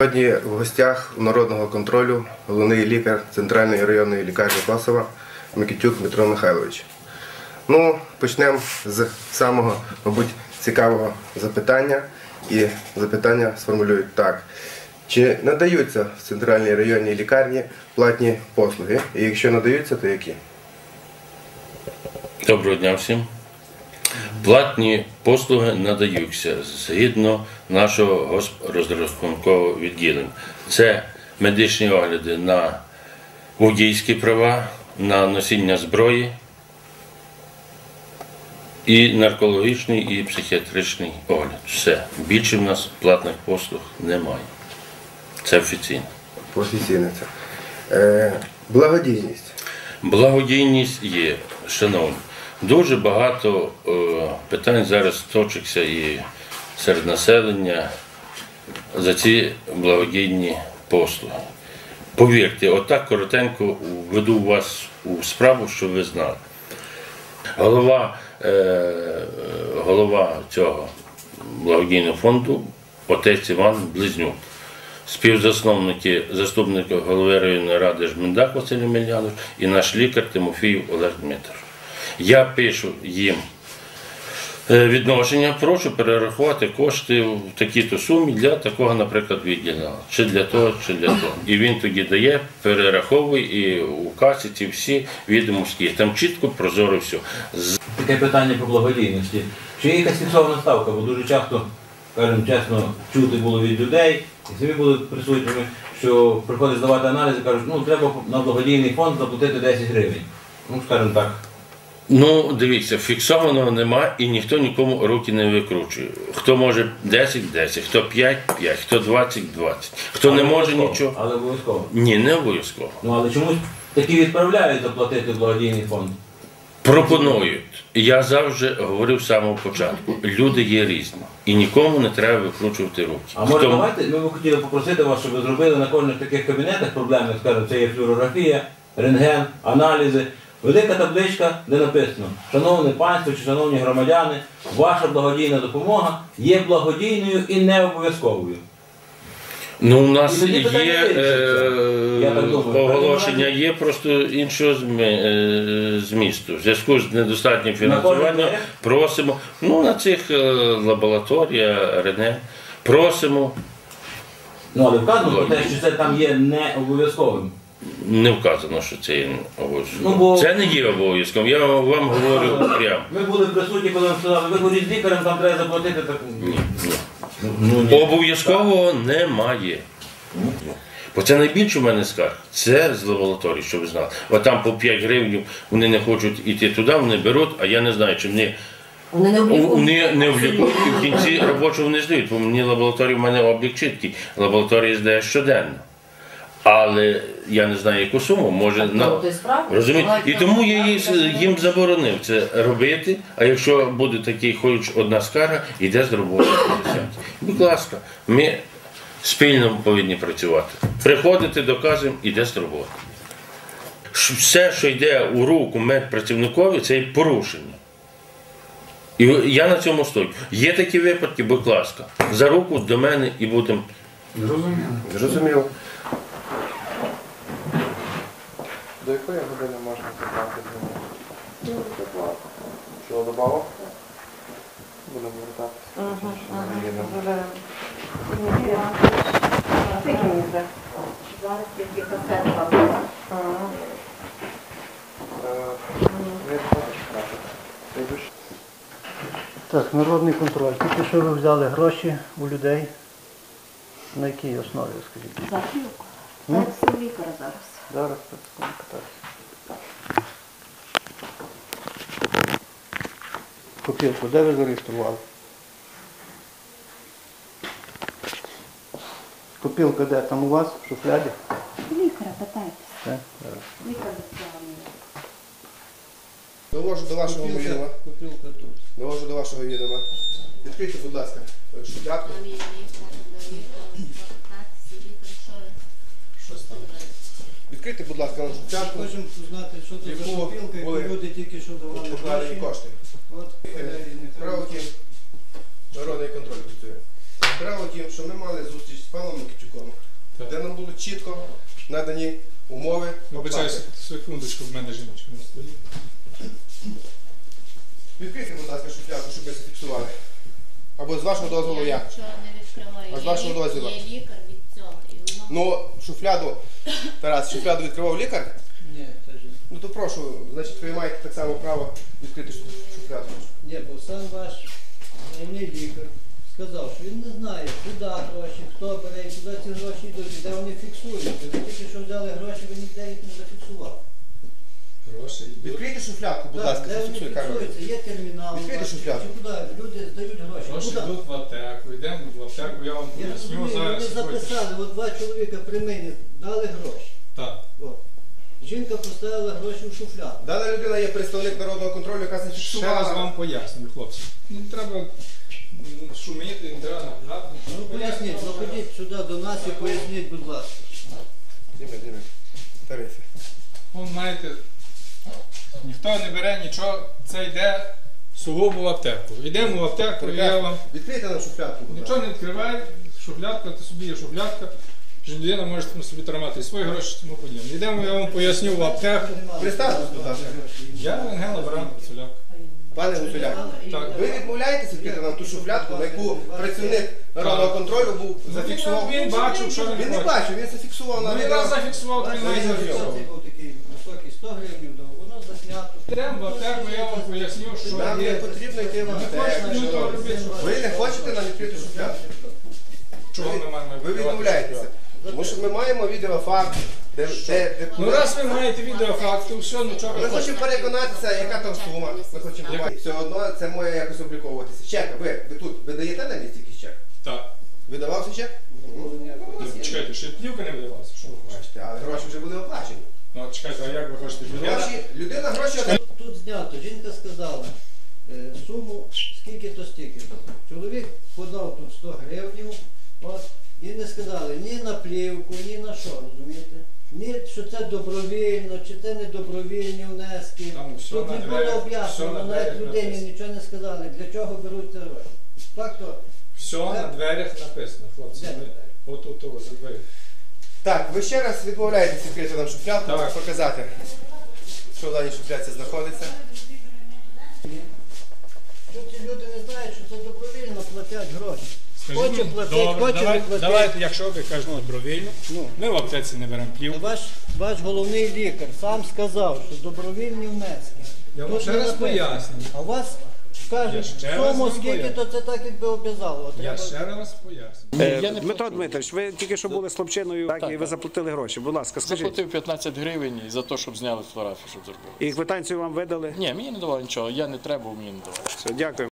Сьогодні в гостях народного контролю головний лікар Центральної районної лікарні Косова Микитюк Дмитро Михайлович. Ну, почнемо з самого, мабуть, цікавого запитання. І запитання сформулюють так. Чи надаються в центральній районній лікарні платні послуги? І якщо надаються, то які? Доброго дня всім. Платні послуги надаються згідно нашого госпрозрахункового відділення. Це медичні огляди на водійські права, на носіння зброї і наркологічний і психіатричний огляд. Все. Більше в нас платних послуг немає. Це офіційно. Офіційне це. Е, благодійність. Благодійність є, шановні. Дуже багато е, питань зараз точиться і серед населення за ці благодійні послуги. Повірте, отак коротенько введу вас у справу, щоб ви знали. Голова, е, голова цього благодійного фонду отець Іван Близнюк співзасновники, заступник голови районної ради Жмендак Василь Емельянович і наш лікар Тимофіїв Олег Дмитрович. Я пишу їм відношення, прошу перерахувати кошти в такі-то сумі для такого, наприклад, відділу, чи для того, чи для того. І він тоді дає, перераховує і у касі ці всі відомості. Там чітко прозоро все. Таке питання по благодійності. Чи є якась фіксована ставка? Бо дуже часто, скажімо чесно, чути було від людей, і самі були присутніми, що приходять здавати аналізи, кажуть, ну треба на благодійний фонд заплатити 10 гривень. Ну, скажімо так. Ну, дивіться, фіксованого нема і ніхто нікому руки не викручує. Хто може 10 10, хто 5 5, хто 20 20. Хто не може нічого. Але обов'язково. Ні, не обов'язково. Ну але чомусь такі відправляють заплатити благодійний фонд. Пропонують. Я завжди говорив з самого початку. Люди є різні. І нікому не треба викручувати руки. А може Хто- давайте, ми б хотіли попросити вас, щоб ви зробили на кожних таких кабінетах проблемних, скажімо, це є флюорографія, рентген, аналізи. Велика табличка, де написано, шановне панство чи шановні громадяни, ваша благодійна допомога є благодійною і не обов'язковою. Ну, у нас є е, оголошення, є просто іншого е, змісту. В зв'язку з недостатнім фінансуванням просимо, ну на цих е, лабораторія, РНЕ, просимо, Ну але вказано про те, що це там є не обов'язковим. Не вказано, що це є обов'язково. Ну, бо- Це не є обов'язком, я вам говорю прямо. Ми були присутні, коли нам сказали, ви говоріть з лікарем, там треба заплатити так. Ні. Ну, ну, ні. Обов'язкового немає. Бо це найбільше в мене скарг. Це з лабораторії, щоб ви знали. От там по 5 гривень вони не хочуть йти туди, вони беруть, а я не знаю, чи вони, Вони не облікують. вони не облікують і в кінці робочого не здають. Бо мені лабораторія, в мене облік чіткий. Лабораторія здає щоденно. Але я не знаю, яку суму, може на. Розумієте? І тому я їй- їм заборонив це робити. А якщо буде такий хоч одна скарга, йде з роботи. Будь ласка, ми спільно повинні працювати. Приходити, доказуємо, йде з роботи. Все, що йде у руку медпрацівникові, це є порушення. І я на цьому стою. Є такі випадки, будь ласка, за руку до мене і будемо. Зрозуміло. До якої години можна забрати думаю? Чого добавок? Будемо вертатися. Е, ви хочете брати? Ти йдеш? Так, народний контроль. Тільки що ви взяли гроші у людей. На якій основі, скажіть? Захилку. Ну? Лікаря зараз. Зараз працюємо питати. Копілку, де ви зареєстрували? Копілка де? Там у вас в шуфляді? Лікаря питайтеся. Це? Зараз. Лікар відправлений. Довожу до вашого відома. Копілка тут. Довожу до вашого відома. Відкрийте, будь ласка, шухлядку. Відкрийте, будь ласка, нашу шухлядку. Хочемо знати, що це за Яку копілка, яку люди тільки що давали Покладені гроші. кошти. От, е, нехай Справа в тім, народний контроль працює. Справа в тім, що ми мали зустріч з паном Микитюком, Так. де нам було чітко надані умови. Оплати. секундочку, в мене жіночка на столі. Відкрийте, будь ласка, шуфляку, щоб ми зафіксували. Або з вашого дозволу я. нічого не відкриваю. А з вашого дозволу? Є лікар від цього. І воно Ну, шуфляду, Тарас, шуфляду відкривав лікар. Ні, це ж. Ну то прошу, значить, ви маєте так само право відкрити шу- шуфляду. Ні, бо сам ваш головний лікар сказав, що він не знає, куди гроші, хто бере і куди ці гроші йдуть, і де вони фіксуються. Ви тільки що взяли гроші, ви ніде їх не зафіксували. Гроші йдуть. Відкрийте шуфлядку, будь ласка, де вони зафіксуй камеру. фіксуються, є термінал. Відкрийте. Чи куди? Люди здають гроші. Гроші Куди? йдуть в аптеку, йдемо в аптеку, я вам Я поясню розумію, зараз. вони записали, от два чоловіка при мені дали гроші. Так. От. Жінка поставила гроші в шуфляду. Дана людина є представник народного контролю, яка Ще раз вам пояснюю, хлопці. Не треба м, шуміти, не треба нагадати. Ну поясніть, заходіть сюди до нас і поясніть, будь ласка. Діме, Діме, тарифи. Вон, знаєте, ніхто не бере нічого, це йде сугубо в аптеку. Йдемо в аптеку, і я вам Відкрийте нам будь ласка. нічого не відкривай, шухлядка, то собі є шухлядка. Людина може там собі тримати і свої гроші тому подібне. Йдемо, я вам поясню в аптеку. Представтесь, будь ласка. Я Ангел Абрам Цуляк. Пане Гуцуляк, Так. ви відмовляєтеся відкрити нам ту шуфлядку, на яку працівник народного контролю був зафіксував? Він бачив, що Він він не хоче. бачив, він зафіксував на Ну, він відео. зафіксував, то він не зафіксував. Цей був такий високий 100 гривень, то воно заснято. Йдемо я вам поясню, що Нам не є. потрібно йти в аптеку. хочете, ну, то робіть, що Ви не хочете нам відкрити шуфлядку? Чого ми маємо Ви відкривати відмовляєтеся. Тому що ми маємо відеофакт, де, де, де Ну раз ви маєте відеофакт, то все, ну чого Ми хочете? хочемо переконатися, яка там сума. Ми хочемо побачити. Все одно це має якось обліковуватися. Чек, ви, ви тут ви даєте на місці якийсь чек? Так. Видавався чек? Ну, Чекайте, ще плівка не видавалася. Що ви хочете? Бачите, але гроші вже були оплачені. Ну, чекайте, а як ви хочете? Гроші, людина гроші отримала. Тут, знято, жінка сказала е, суму скільки-то стільки-то. Чоловік подав тут 100 гривень, от, і не сказали ні на плівку, ні на що, розумієте? Ні, що це добровільно, чи це не добровільні внески. Там все тут не дверях, було все об'яснено, на навіть людині написано. нічого не сказали, для чого беруть ці гроші. Так то, Все на дверях написано, хлопці. Де на Ви- дверях? От от от, за двері. Так, ви ще раз відмовляєтеся відкрити нам шуфлядку, Так. показати, що в даній шуфляці знаходиться. що ці люди не знають, що це добровільно платять гроші. Скажіть, Хоче ну, платить, добре, хоче не давайте, платить. давайте, якщо ви кажете добровільно, Ну. ми в аптеці не беремо плівку. Ваш, ваш головний лікар сам сказав, що добровільні внески. Я вам ще раз пояснюю. А у вас Я ще раз суму вам скільки, то це так якби обв'язало. Я Треба... ще раз пояснюю. Е, Дмитро Дмитрович, ви тільки що були з хлопчиною, так, і ви заплатили гроші. Будь ласка, скажіть. Заплатив 15 гривень за те, щоб зняли фотографію, щоб зробили. І квитанцію вам видали? Ні, мені не давали нічого, я не треба, мені не давали. Все, дякую.